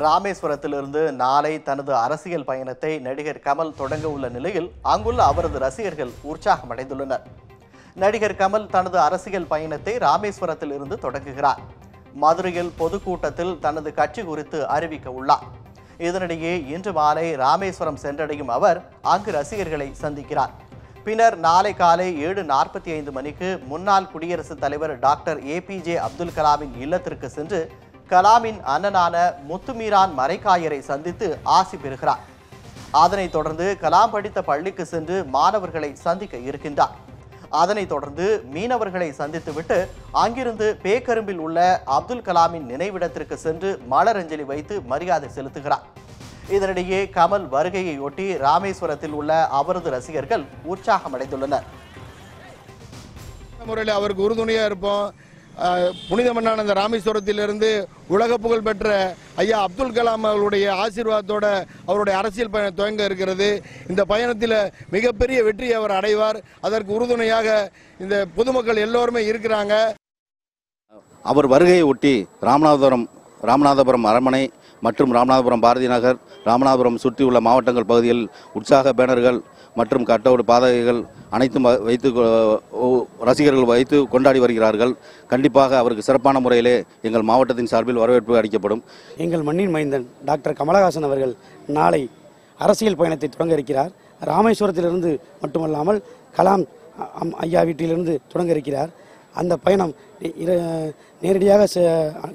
ராமேஸ்வரத்திலிருந்து நாளை தனது அரசியல் பயணத்தை நடிகர் கமல் தொடங்க உள்ள நிலையில் அங்குள்ள அவரது ரசிகர்கள் உற்சாகமடைந்துள்ளனர் நடிகர் கமல் தனது அரசியல் பயணத்தை ராமேஸ்வரத்தில் இருந்து தொடங்குகிறார். மதுரையில் பொதுக்கூட்டத்தில் தனது கட்சி குறித்து அறிவிக்க உள்ளார். இதனிடையே இன்று மாலை ராமேஸ்வரம் சென்றடையும் அவர் அங்கு ரசிகர்களை சந்திக்கிறார். பின்னர் நாளை காலை ஏழு நாற்பத்தி ஐந்து மணிக்கு முன்னாள் குடியரசுத் தலைவர் டாக்டர் ஏபிஜே அப்துல் கலாமின் இல்லத்திற்கு சென்று கலாமின் அண்ணனான முத்துமீரான் மரைக்காயரை சந்தித்து ஆசி பெறுகிறார். அதனைத் தொடர்ந்து கலாம் படித்த பள்ளிக்கு சென்று மாணவர்களை சந்திக்க இருக்கின்றார். அதனைத் தொடர்ந்து மீனவர்களை சந்தித்துவிட்டு அங்கிருந்து பேக்கரும்பில் உள்ள அப்துல் கலாமின் நினைவிடத்திற்கு சென்று மலரஞ்சலி வைத்து மரியாதை செலுத்துகிறார். இதனிடையே கமல் வருகையையொட்டி ராமேஸ்வரத்தில் உள்ள அவரது ரசிகர்கள் உற்சாகமடைந்துள்ளனர். முறையில் அவருக்கு உறுதுணையாக இருப்போம். அஹ், இந்த ராமேஸ்வரத்திலிருந்து உலக புகழ் பெற்ற ஐயா அப்துல் கலாம் அவர்களுடைய ஆசீர்வாதத்தோட அவருடைய அரசியல் பயணம் துவங்க இருக்கிறது. இந்த பயணத்தில் மிகப்பெரிய வெற்றி அவர் அடைவார். அதற்கு உறுதுணையாக இந்த பொதுமக்கள் எல்லோருமே இருக்கிறாங்க. அவர் வருகையை ஒட்டி ராமநாதபுரம் ராமநாதபுரம் அரண்மனை மற்றும் ராமநாதபுரம் பாரதி நகர் ராமநாதபுரம் சுற்றியுள்ள மாவட்டங்கள் பகுதியில் உற்சாக பேனர்கள் மற்றும் கட்டவுட் பாதகைகள் அனைத்தும் வ- வைத்து ரசிகர்கள் வைத்து கொண்டாடி வருகிறார்கள். கண்டிப்பாக அவருக்கு சிறப்பான முறையிலே எங்கள் மாவட்டத்தின் சார்பில் வரவேற்பு அளிக்கப்படும். எங்கள் மண்ணின் மைந்தன் டாக்டர் கமலஹாசன் அவர்கள் நாளை அரசியல் பயணத்தை தொடங்க இருக்கிறார். ராமேஸ்வரத்திலிருந்து மட்டுமல்லாமல் கலாம் அம் ஐயா வீட்டிலிருந்து தொடங்க இருக்கிறார். அந்த பயணம் நேரடியாக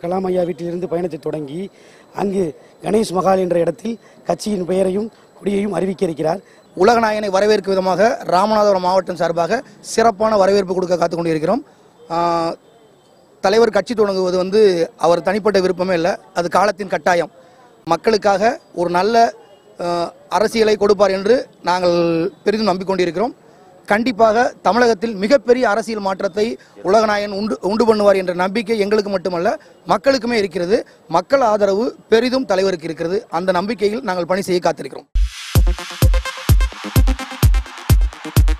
கலாம் ஐயா வீட்டிலிருந்து பயணத்தை தொடங்கி அங்கு கணேஷ் மகால் என்ற இடத்தில் கட்சியின் பெயரையும் கொடியையும் அறிவிக்க இருக்கிறார் உலகநாயகனை வரவேற்கும் விதமாக ராமநாதபுரம் மாவட்டம் சார்பாக சிறப்பான வரவேற்பு கொடுக்க காத்து கொண்டிருக்கிறோம். தலைவர் கட்சி தொடங்குவது வந்து அவர் தனிப்பட்ட விருப்பமே இல்லை. அது காலத்தின் கட்டாயம். மக்களுக்காக ஒரு நல்ல அரசியலை கொடுப்பார் என்று நாங்கள் பெரிதும் நம்பிக்கொண்டிருக்கிறோம். கண்டிப்பாக தமிழகத்தில் மிகப்பெரிய அரசியல் மாற்றத்தை உலகநாயகன் உண்டு உண்டு பண்ணுவார் என்ற நம்பிக்கை எங்களுக்கு மட்டுமல்ல மக்களுக்குமே இருக்கிறது. மக்கள் ஆதரவு பெரிதும் தலைவருக்கு இருக்கிறது. அந்த நம்பிக்கையில் நாங்கள் பணி செய்ய காத்திருக்கிறோம். Thank you.